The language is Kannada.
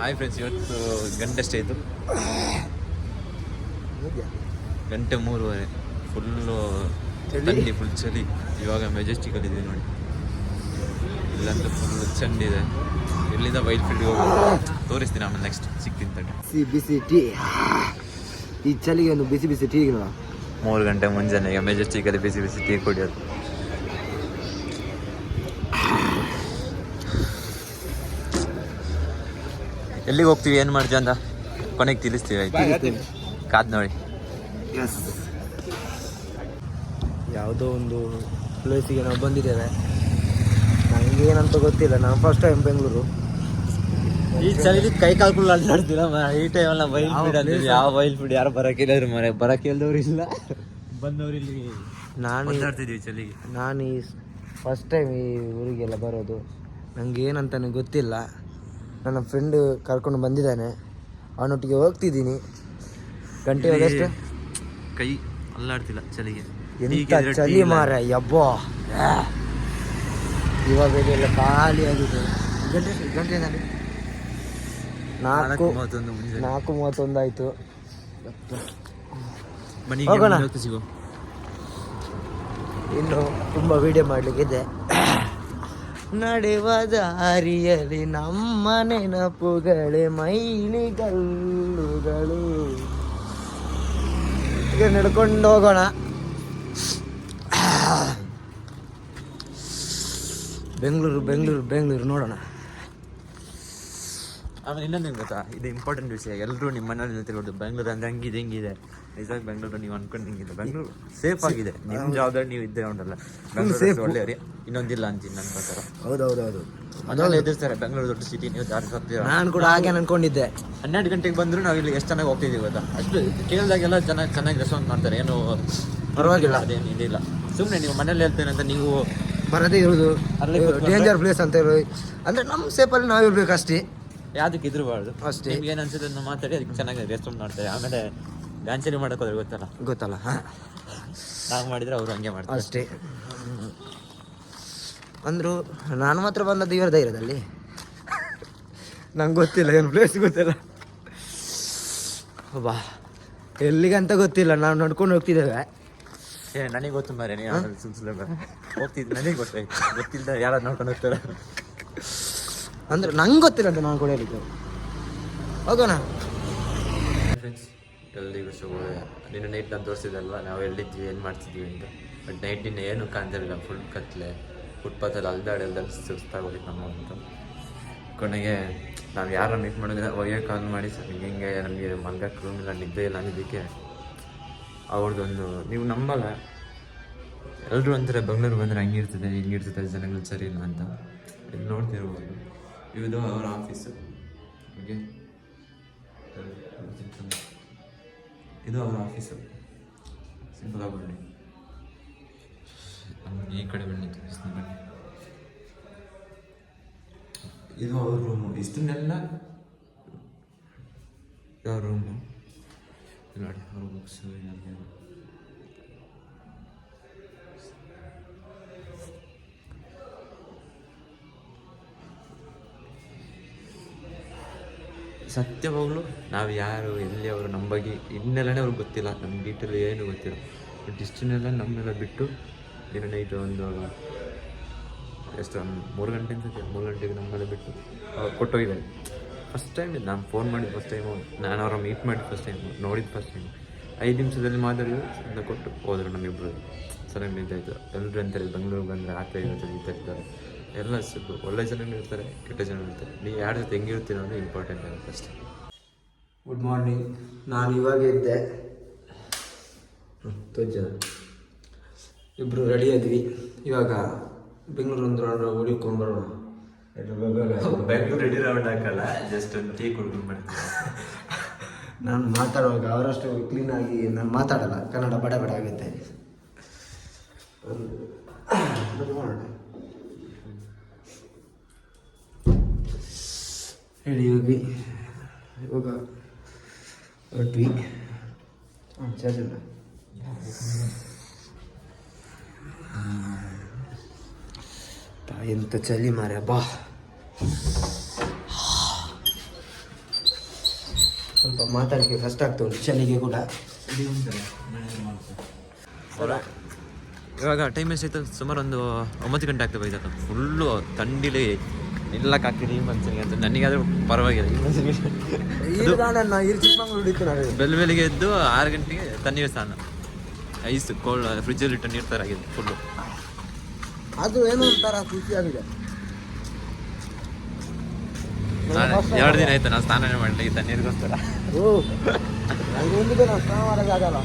ಹಾಯ್ ಫ್ರೆಂಡ್ಸ್ ಇವತ್ತು ಗಂಟೆ ಅಷ್ಟೇ ಇತ್ತು ಗಂಟೆ ಮೂರುವರೆ. ಫುಲ್ಲು ಚಳಿ? ಫುಲ್ ಚಳಿ. ಇವಾಗ ಮೆಜೆಸ್ಟಿಕಲ್ಲಿ ಇದೀವಿ ನೋಡಿ. ಇಲ್ಲಂತೂ ಫುಲ್ ಚಂಡಿದೆ ಇಲ್ಲಿಂದ ವೈಟ್ ಫೀಲ್ಡ್ಗೆ ಹೋಗಿ ತೋರಿಸ್ತೀನಿ ಆಮೇಲೆ ನೆಕ್ಸ್ಟ್ ಸಿಗ್ತೀನಿ ತಡಿ. ಸಿ ಬಿಸಿ ಟೀ ಈ ಚಳಿಗೆ ಒಂದು ಬಿಸಿ ಬಿಸಿ ಟೀ ಮೂರು ಗಂಟೆ ಮುಂಜಾನೆ ಈಗ ಮೆಜೆಸ್ಟಿಕಲ್ಲಿ ಬಿಸಿ ಬಿಸಿ ಟೀ ಕುಡಿಯೋದು. ಎಲ್ಲಿಗೆ ಹೋಗ್ತೀವಿ? ಏನು ಮಾಡ್ತೀವಿ ಅಂತ ಕೊನೆಗೆ ತಿಳಿಸ್ತೀವಿ ಆಯ್ತು? ಕಾದ್ ನೋಡಿ. ಯಾವುದೋ ಒಂದು ಪ್ಲೇಸಿಗೆ ನಾವು ಬಂದಿದ್ದೇವೆ. ನನಗೆ ಏನಂತ ಗೊತ್ತಿಲ್ಲ. ನಾನು ಫಸ್ಟ್ ಟೈಮ್ ಬೆಂಗಳೂರು. ಈ ಚಳಿ ಕೈ ಕಾಲ್ಗಳು ಅಲ್ಲಾಡ್ತಿಲ್ಲ ಈ ಟೈಮಲ್ಲ ಬೈಲ್ ಯಾವ ಫೀಡ್ place? ಯಾವ ಬೈಲ್ ಫೀಡ್ ಯಾರು ಬರಕ್ಕಿಲ್ಲ ಮನೆ ಬರಕಿಲ್ದವ್ರು ಇಲ್ದವ್ರು ಇಲ್ಲ. ಬಂದವ್ರು ಇಲ್ಲಿ ನಾನು ಈ- ಮಾತಾಡ್ತಿದ್ವಿ ಚಳಿಗೆ ನಾನು ಈ ಫಸ್ಟ್ ಟೈಮ್ ಈ ಊರಿಗೆಲ್ಲ ಬರೋದು. ನನಗೆ ಏನಂತಾನೆ ಗೊತ್ತಿಲ್ಲ. ನನ್ನ ಫ್ರೆಂಡ್ ಕರ್ಕೊಂಡು ಬಂದಿದ್ದಾನೆ. ಅವನೊಟ್ಟಿಗೆ ಹೋಗ್ತಿದ್ದೀನಿ. ಗಂಟೆ ಎಷ್ಟು ಕೈ ಅಲ್ಲಾಡ್ತಿಲ್ಲ ಚಳಿಗೆ. ಎಂತ ಚಳಿ. ಮಾರ ಯಬ್ಬೋ. ಇವಾಗ ಎಲ್ಲ ಖಾಲಿ ಆಗಿದೆ. ಗಂಟೆ? ಗಂಟೆ ನಾಲ್ಕು ನಾಲ್ಕು ಮೂವತ್ತೊಂದು ಮುಂಜಾನೆ ನಾಲ್ಕು ಮೂವತ್ತೊಂದು ಆಯ್ತು ಹೋಗೋಣ. ಇನ್ನು ತುಂಬ ವಿಡಿಯೋ ಮಾಡಲಿಕ್ಕಿದೆ. ನಡೆವ ದಾರಿಯಲ್ಲಿ ನಮ್ಮ ನೆನಪುಗಳೇ ಮೈಲಿಗಲ್ಲುಗಳು. ಈಗ ನಡ್ಕೊಂಡು ಹೋಗೋಣ. ಬೆಂಗಳೂರು ಬೆಂಗಳೂರು ಬೆಂಗಳೂರು ನೋಡೋಣ. ಆಮೇಲೆ ಇನ್ನೊಂದು ಏನ್ ಗೊತ್ತಾ? ಇದು ಇಂಪಾರ್ಟೆಂಟ್ ವಿಷಯ. ಎಲ್ಲರೂ ನಿಮ್ಮ ಮನೇಲಿ ತಿಳ್ಕೊಂಡು ಬೆಂಗಳೂರು ಅಂದ್ರೆ ಹಂಗಿದೆ ಹಿಂಗಿದೆ ನಿಜವಾಗಿ ಬೆಂಗಳೂರು ನೀವು ಅನ್ಕೊಂಡು ಹಿಂಗಿದೆ. ಬೆಂಗಳೂರು ಸೇಫ್ ಆಗಿದೆ. ನಿಮ್ಮ ಜವಾಬ್ದಾರಿ ನೀವು ಇದ್ದೇ ಉಂಟಲ್ಲ. ಬೆಂಗಳೂರು safe. ಒಳ್ಳೆ area. ಇನ್ನೊಂದಿಲ್ಲ ಅಂತೀನಿ ನನ್ನ ಪ್ರಕಾರ. ಹೌದೌದೌದು. ಮನೆಯಲ್ಲಿ ಎದುರಿಸ್ತಾರೆ. ಬೆಂಗಳೂರು ದೊಡ್ಡ ಸಿಟಿ ನೀವು ದಾರಿ ತಪ್ತೀರ ನಾನು ಕೂಡ ಹಾಗೆ ಅನ್ಕೊಂಡಿದ್ದೆ. ಹನ್ನೆರಡು ಗಂಟೆಗೆ ಬಂದ್ರು ನಾವು ಇಲ್ಲಿ ಎಷ್ಟು ಚೆನ್ನಾಗಿ ಹೋಗ್ತಿದ್ದೀವಿ ಗೊತ್ತಾ? ಅಷ್ಟು ಕೇಳಿದಾಗೆಲ್ಲ ಚೆನ್ನಾಗಿ ಚೆನ್ನಾಗಿ ರೆಸ್ಪಾನ್ಸ್ ಮಾಡ್ತಾರೆ. ಏನು ಪರವಾಗಿಲ್ಲ. ಅದೇನು ಇದಿಲ್ಲ. ಸುಮ್ಮನೆ ನೀವು ಮನೇಲಿ ಹೇಳ್ತೇನೆ ಅಂತ ನೀವು ಬರದೇ ಇರೋದು ಅಲ್ಲಿ? ಡೇಂಜರ್ ಪ್ಲೇಸ್ ಅಂತ ಇರೋದು ಅಂದ್ರೆ ನಮ್ಮ ಸೇಫಲ್ಲಿ ನಾವು ಇರ್ಬೇಕು ಅಷ್ಟೇ ಯಾವ್ದಕ್ಕೆ ಇದ್ರಬಾರ್ದು. ಫಸ್ಟ್ ನಿಮ್ಗೆ ಏನು ಅನ್ಸುತ್ತೆ ಅಂತ ಮಾತಾಡಿ ಅದಕ್ಕೆ ಚೆನ್ನಾಗಿ ರೆಸ್ಪಾಂಡ್ ಮಾಡ್ತಾರೆ. ಆಮೇಲೆ ಗಾಂಚಲಿ ಮಾಡಕ್ ಹೋದ್ರೆ ಗೊತ್ತಲ್ಲ? ಗೊತ್ತಲ್ಲ ಹಾ. ನಾವು ಮಾಡಿದ್ರೆ ಅವ್ರು ಹಂಗೆ ಮಾಡ್ತಾರೆ. ಅಷ್ಟೇ. ಅಂದ್ರು ನಾನು ಮಾತ್ರ ಬಂದ ಇವರ ಧೈರ್ಯದಲ್ಲಿ. ನಂಗೆ ಗೊತ್ತಿಲ್ಲ ಏನು ಪ್ಲೇಸ್ ಗೊತ್ತಿಲ್ಲ. ಬಾ ಎಲ್ಲಿಗೆ ಅಂತ ಗೊತ್ತಿಲ್ಲ ನಾವು ನಡ್ಕೊಂಡು ಹೋಗ್ತಿದ್ದೇವೆ. ಏ ನನಗೆ ಗೊತ್ತು ಮಾರೇ ನೀವು ಹೋಗ್ತಿದ್ದೆ ಸುಮ್ ಸುಳ್ಳು ಬೇಡ. ಹೋಗ್ತಿದ್ದು ನನಗೆ ಗೊತ್ತಾಯ್ತು. ಗೊತ್ತಿಲ್ಲ ಯಾರು ನೋಡ್ಕೊಂಡು ಹೋಗ್ತಾರೆ ಅಂದ್ರೆ ನಂಗೆ ಗೊತ್ತಿಲ್ಲ ಅಂತ ನಾನು ಕೂಡ ಹೇಳಿದ್ದು. ಹೋಗೋಣ. ಎಲ್ಲರಿಗೂ ಶುಭೋದಯ ನಿನ್ನೆ ನೈಟ್ ನಾನು ತೋರಿಸಿದಲ್ವ ನಾವು ಎಲ್ಲಿದ್ವಿ, ಏನು ಮಾಡ್ತಿದ್ವಿ ಅಂತ. ಬಟ್ ನೈಟ್ ನಿನ್ನೆ ಏನು ಕಾಣ್ತಿರಲಿಲ್ಲ ಫುಲ್ ಕತ್ಲೆ ಫುಟ್ಪಾತಲ್ಲಿ ಅಲ್ದಾಡಿ ಅಲ್ದಾಡಿ ಸುಸ್ತಾಗೋಗಿತ್ತು ನಮ್ಮ ಅಂತ. ಕೊನೆಗೆ ನಾವು ಯಾರ ಮೀಟ್ ಮಾಡಿದ್ರೆ ಅವರಿಗೆ ಕಾಲ್ ಮಾಡಿ, ಸರ್ ಹಿಂಗೆ ಹಿಂಗೆ? ನಮಗೆ ಮಲ್ಗಕ್ಕೆ ರೂಮ್ ಇಲ್ಲ, ನಿದ್ದೆ ಇಲ್ಲ ಅಂದಿದ್ದಕ್ಕೆ ಅವ್ರದ್ದೊಂದು ನೀವು ನಂಬಲ್ಲ. ಎಲ್ಲರೂ ಅಂತಾರೆ ಬೆಂಗಳೂರು ಬಂದರೆ ಹಂಗಿರ್ತದೆ, ಹಿಂಗಿರ್ತದೆ, ಜನಗಳು ಸರಿ ಇಲ್ಲ ಅಂತ. ಇಲ್ಲಿ ನೋಡ್ತಿರ್ಬೋದು. ಇದು ಅವರ ಆಫೀಸು ಓಕೆ ಇದು ಅವರ ಆಫೀಸು ಸಿಂಪಲ್ ಬನ್ನಿ ಈ ಕಡೆ ಬನ್ನಿ ಬನ್ನಿ. ಇದು ಅವ್ರ ರೂಮು ಇಷ್ಟನ್ನೆಲ್ಲ ಯಾವ ರೂಮು ನೋಡಿ ಅವ್ರ ಬುಕ್ಸು ಸತ್ಯವಾಗ್ಲು ನಾವು ಯಾರು, ಎಲ್ಲಿ ಅವರು ನಮ್ಮ ಬಗ್ಗೆ ಇನ್ನೆಲ್ಲನೇ ಅವ್ರಿಗೆ ಗೊತ್ತಿಲ್ಲ ನಮ್ಮ ಡೀಟೇಲ್ ಏನು ಗೊತ್ತಿಲ್ಲ. ಬಟ್ ಇಷ್ಟನ್ನೆಲ್ಲ ನಮ್ಮೆಲ್ಲ ಬಿಟ್ಟು ದಿನ ನೈಟ್ ಒಂದು ಎಷ್ಟು ಮೂರು ಗಂಟೆ ಅಂತ ಮೂರು ಗಂಟೆಗೆ ನಮ್ಮೆಲ್ಲ ಬಿಟ್ಟು ಅವ್ರು ಕೊಟ್ಟೋಗಿದ್ದಾರೆ. ಫಸ್ಟ್ ಟೈಮ್ ನಾನು ಫೋನ್ ಮಾಡಿದ್ದು ಫಸ್ಟ್ ಟೈಮು ನಾನು ಅವ್ರ ಮೀಟ್ ಮಾಡಿದ್ದು ಫಸ್ಟ್ ಟೈಮು ನೋಡಿದ್ದು ಫಸ್ಟ್ ಟೈಮು ಐದು ನಿಮಿಷದಲ್ಲಿ ಮಾತಾಡಿದ್ರು ಅಂತ ಕೊಟ್ಟು ಹೋದರು ನಮ್ಮಿಬ್ಬರು ಚೆನ್ನಾಗಿ ನಿಂತಾಯಿತು ಎಲ್ಲರೂ ಅಂತಾರೆ ಬೆಂಗಳೂರು ಬಂದರೆ ಆ ಥರ ಇರ್ತಾರೆ ಎಲ್ಲ ಸಿದ್ದು ಒಳ್ಳೆ ಜನನೂ ಇರ್ತಾರೆ ಕೆಟ್ಟ ಜನ ಇರ್ತಾರೆ. ನೀವು ಯಾರ ಜೊತೆ ಹೆಂಗಿರ್ತೀರೋ ಅನ್ನೋದು ಇಂಪಾರ್ಟೆಂಟ್ ಆಗುತ್ತೆ ಅಷ್ಟೇ. ಗುಡ್ ಮಾರ್ನಿಂಗ್ ನಾನು ಇವಾಗ ಇದ್ದೆ ತೋಜ ಇಬ್ಬರು ರೆಡಿ ಆದ್ವಿ. ಇವಾಗ ಬೆಂಗಳೂರು ಒಂದು ರೌಂಡ್ ಹುಡುಕೊಂಡು ಬರೋಣ. ಬೆಂಗಳೂರು ರೆಡಿ ರೌಂಡ್ ಹಾಕಲ್ಲ ಜಸ್ಟ್ ಒಂದು ಟೀ ಕುಡ್ಕೊಂಡು ಬರ್ತೀನಿ ನಾನು ಮಾತಾಡುವಾಗ ಅವರಷ್ಟು ಕ್ಲೀನಾಗಿ ನಾನು ಮಾತಾಡಲ್ಲ ಕನ್ನಡ ಬಡ ಬಡ ಆಗುತ್ತೆ. ಅದು ಹೇಳಿ ಹೋಗಿ ಇವಾಗ ಹೊರಟ್ವಿ ಹಾಂ ಎಂತ ಚಳಿ ಮಾರೆ ಬಾ. ಸ್ವಲ್ಪ ಮಾತಾಡಲಿಕ್ಕೆ ಕಷ್ಟ ಆಗ್ತಾ ಉಂಟು, ಚಳಿಗೆ ಕೂಡ. ಇವಾಗ ಟೈಮ್ ಎಷ್ಟಾಯ್ತು? ಸುಮಾರು ಒಂದು ಒಂಬತ್ತು ಗಂಟೆ ಆಗ್ತದೆ ಬೈದಾಗ ಫುಲ್ಲು ಥಂಡಿಲಿ ನಿಲ್ಲಕ್ಕಾಗ್ತಿದೆ ಈ ಮನ್ಸಿನಿಗೆ ಅಂತ. ನನಗಾದ್ರೂ ಪರವಾಗಿಲ್ಲ ಈ ಮನ್ಸಿನಿಗೆ ಇಲ್ಲಿ ಬೆಲ್ ಬೆಳಿಗ್ಗೆ ಎದ್ದು ಆರು ಗಂಟೆಗೆ ತಣ್ಣೀರು ಸ್ನಾನ. ಐಸ್ ಕೋಲ್ಡ್ ಫ್ರಿಜ್ಜಲ್ಲಿ ಇಟ್ಟು ನೀರು ಥರ ಆಗಿದೆ ಫುಲ್ಲು ಅದು ಏನೋ ಒಂಥರ ಖುಷಿಯಾಗಿದೆ ನಾನು ಎರಡು ದಿನ ಆಯ್ತು ನಾನು ಸ್ನಾನ ಮಾಡಲಿ ತಣ್ಣೀರಿಗೋಸ್ಕರ. ಓ ನಂಗೆ ಒಂದು ದಿನ ಸ್ನಾನ ಮಾಡೋಕ್ಕಾಗಲ್ಲ